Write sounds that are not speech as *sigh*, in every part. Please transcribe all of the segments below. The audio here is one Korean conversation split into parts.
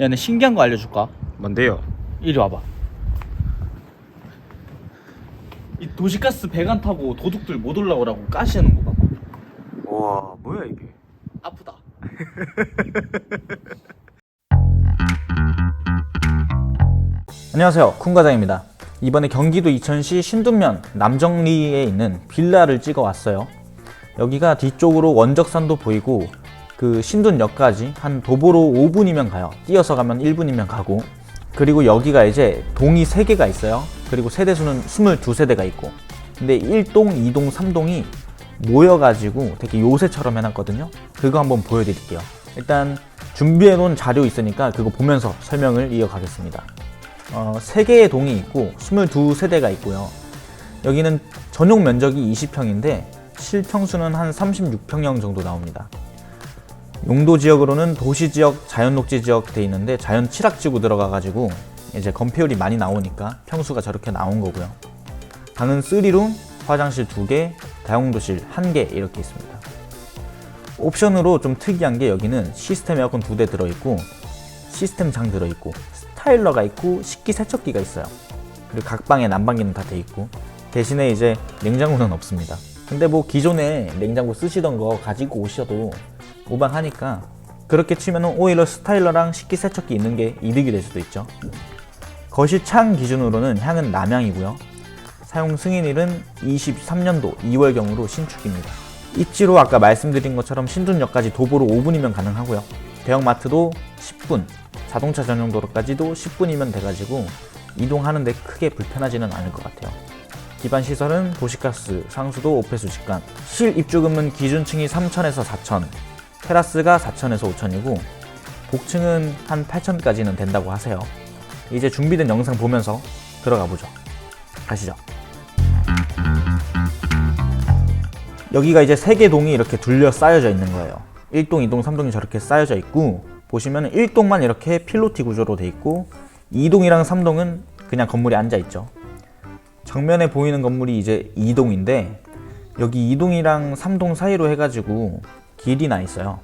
야, 내 신기한 거 알려줄까? 뭔데요? 이리 와봐. 이 도시가스 배관 타고 도둑들 못 올라오라고 까시는 거 봐봐. 와 뭐야 이게? 아프다. *laughs* 안녕하세요. 쿤 과장입니다. 이번에 경기도 이천시 신둔면 남정리에 있는 빌라를 찍어 왔어요. 여기가 뒤쪽으로 원적산도 보이고 그 신둔역까지 한 도보로 5분이면 가요. 뛰어서 가면 1분이면 가고. 그리고 여기가 이제 동이 3개가 있어요. 그리고 세대수는 22세대가 있고. 근데 1동, 2동, 3동이 모여가지고 되게 요새처럼 해놨거든요. 그거 한번 보여드릴게요. 일단 준비해놓은 자료 있으니까 그거 보면서 설명을 이어가겠습니다. 어, 3개의 동이 있고 22세대가 있고요. 여기는 전용 면적이 20평인데 실평수는 한 36평형 정도 나옵니다. 용도 지역으로는 도시 지역, 자연 녹지 지역 돼 있는데 자연 칠학지구 들어가 가지고 이제 건폐율이 많이 나오니까 평수가 저렇게 나온 거고요. 방은 3룸, 화장실 2개, 다용도실 1개 이렇게 있습니다. 옵션으로 좀 특이한 게 여기는 시스템 에어컨 2대 들어있고 시스템 장 들어있고 스타일러가 있고 식기 세척기가 있어요. 그리고 각 방에 난방기는 다 돼 있고 대신에 이제 냉장고는 없습니다. 근데 뭐 기존에 냉장고 쓰시던 거 가지고 오셔도 무방하니까 그렇게 치면 오히려 스타일러랑 식기 세척기 있는 게 이득이 될 수도 있죠. 거실 창 기준으로는 향은 남향이고요. 사용 승인일은 23년도 2월경으로 신축입니다. 입지로 아까 말씀드린 것처럼 신둔역까지 도보로 5분이면 가능하고요. 대형마트도 10분, 자동차 전용 도로까지도 10분이면 돼가지고 이동하는데 크게 불편하지는 않을 것 같아요. 기반 시설은 도시가스, 상수도, 오폐수 직관. 실 입주금은 기준층이 3천에서 4천, 테라스가 4천에서 5천이고 복층은 한 8천까지는 된다고 하세요. 이제 준비된 영상 보면서 들어가 보죠. 가시죠. 여기가 이제 세 개 동이 이렇게 둘러 쌓여져 있는 거예요. 1동, 2동, 3동이 저렇게 쌓여져 있고 보시면 1동만 이렇게 필로티 구조로 돼 있고 2동이랑 3동은 그냥 건물이 앉아 있죠. 정면에 보이는 건물이 이제 2동인데 여기 2동이랑 3동 사이로 해가지고 길이 나 있어요.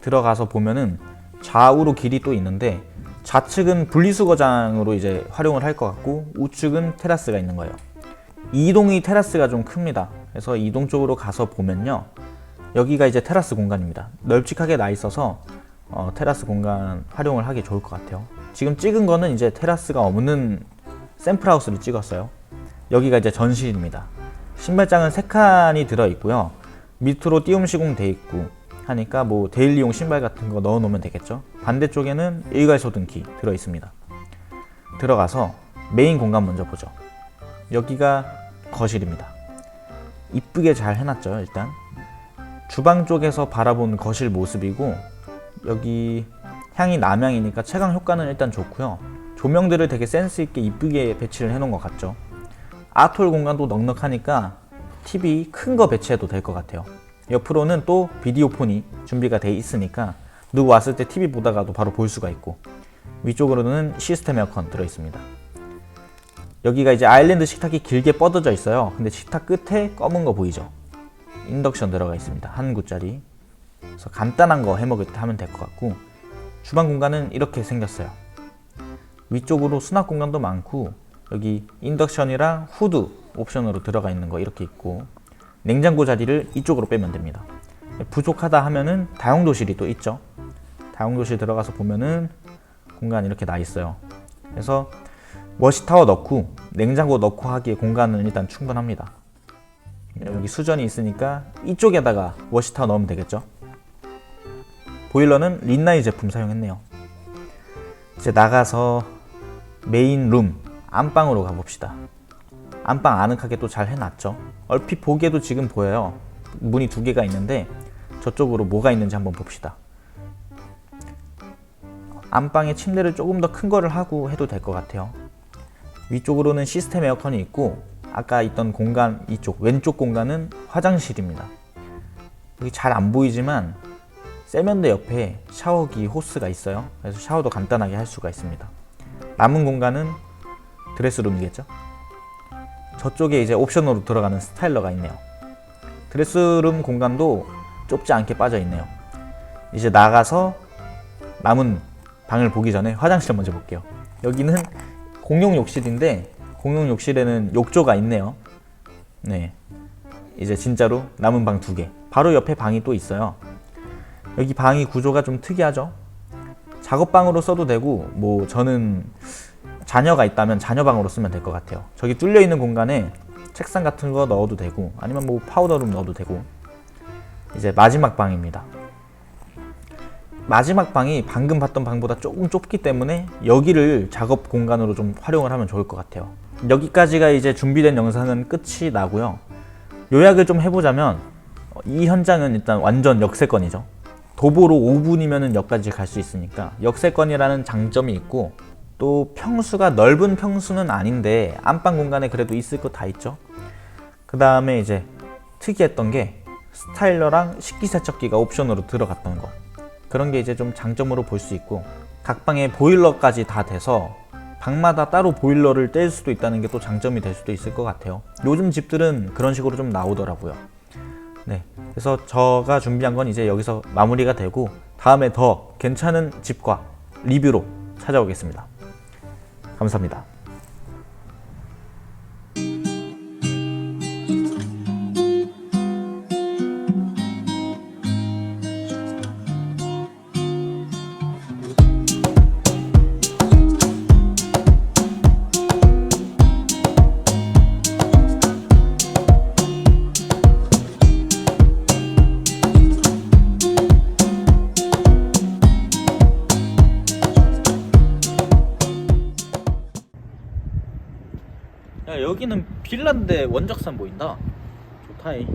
들어가서 보면은 좌우로 길이 또 있는데 좌측은 분리수거장으로 이제 활용을 할 것 같고 우측은 테라스가 있는 거예요. 2동이 테라스가 좀 큽니다. 그래서 2동 쪽으로 가서 보면요. 여기가 이제 테라스 공간입니다. 널찍하게 나 있어서 어, 테라스 공간 활용을 하기 좋을 것 같아요. 지금 찍은 거는 이제 테라스가 없는 샘플하우스를 찍었어요. 여기가 이제 전실입니다. 신발장은 3칸이 들어 있고요. 밑으로 띄움 시공 돼 있고 하니까 뭐 데일리용 신발 같은 거 넣어 놓으면 되겠죠. 반대쪽에는 일괄 소등기 들어 있습니다. 들어가서 메인 공간 먼저 보죠. 여기가 거실입니다. 이쁘게 잘 해놨죠, 일단. 주방 쪽에서 바라본 거실 모습이고, 여기 향이 남향이니까 채광 효과는 일단 좋고요. 조명들을 되게 센스 있게 이쁘게 배치를 해놓은 것 같죠. 아톨 공간도 넉넉하니까 TV 큰 거 배치해도 될 것 같아요. 옆으로는 또 비디오폰이 준비가 돼 있으니까 누구 왔을 때 TV 보다가도 바로 볼 수가 있고 위쪽으로는 시스템 에어컨 들어 있습니다. 여기가 이제 아일랜드 식탁이 길게 뻗어져 있어요. 근데 식탁 끝에 검은 거 보이죠? 인덕션 들어가 있습니다. 한 구짜리. 그래서 간단한 거 해먹을 때 하면 될 것 같고 주방 공간은 이렇게 생겼어요. 위쪽으로 수납 공간도 많고 여기 인덕션이랑 후드 옵션으로 들어가 있는 거 이렇게 있고 냉장고 자리를 이쪽으로 빼면 됩니다. 부족하다 하면은 다용도실이 또 있죠. 다용도실 들어가서 보면은 공간 이렇게 나 있어요. 그래서 워시타워 넣고 냉장고 넣고 하기에 공간은 일단 충분합니다. 여기 수전이 있으니까 이쪽에다가 워시타워 넣으면 되겠죠. 보일러는 린나이 제품 사용했네요. 이제 나가서 메인 룸 안방으로 가봅시다. 안방 아늑하게 또 잘 해놨죠. 얼핏 보기에도 지금 보여요. 문이 두 개가 있는데 저쪽으로 뭐가 있는지 한번 봅시다. 안방에 침대를 조금 더 큰 거를 하고 해도 될 것 같아요. 위쪽으로는 시스템 에어컨이 있고 아까 있던 공간 이쪽 왼쪽 공간은 화장실입니다. 여기 잘 안 보이지만 세면대 옆에 샤워기 호스가 있어요. 그래서 샤워도 간단하게 할 수가 있습니다. 남은 공간은 드레스룸이겠죠? 저쪽에 이제 옵션으로 들어가는 스타일러가 있네요. 드레스룸 공간도 좁지 않게 빠져 있네요. 이제 나가서 남은 방을 보기 전에 화장실 먼저 볼게요. 여기는 공용 욕실인데 공용 욕실에는 욕조가 있네요. 네. 이제 진짜로 남은 방 두 개. 바로 옆에 방이 또 있어요. 여기 방이 구조가 좀 특이하죠. 작업방으로 써도 되고 뭐 저는 자녀가 있다면 자녀방으로 쓰면 될 것 같아요. 저기 뚫려 있는 공간에 책상 같은 거 넣어도 되고 아니면 뭐 파우더룸 넣어도 되고 이제 마지막 방입니다. 마지막 방이 방금 봤던 방보다 조금 좁기 때문에 여기를 작업 공간으로 좀 활용을 하면 좋을 것 같아요. 여기까지가 이제 준비된 영상은 끝이 나고요. 요약을 좀 해보자면 어, 이 현장은 일단 완전 역세권이죠. 도보로 5분이면 역까지 갈 수 있으니까 역세권이라는 장점이 있고 또 평수가 넓은 평수는 아닌데 안방 공간에 그래도 있을 거 다 있죠. 그 다음에 이제 특이했던 게 스타일러랑 식기세척기가 옵션으로 들어갔던 거. 그런 게 이제 좀 장점으로 볼 수 있고 각 방에 보일러까지 다 돼서 방마다 따로 보일러를 뗄 수도 있다는 게 또 장점이 될 수도 있을 것 같아요. 요즘 집들은 그런 식으로 좀 나오더라고요. 네. 그래서 저가 준비한 건 이제 여기서 마무리가 되고 다음에 더 괜찮은 집과 리뷰로 찾아오겠습니다. 감사합니다. 여기는 빌라인데 원적산 보인다. 좋다이.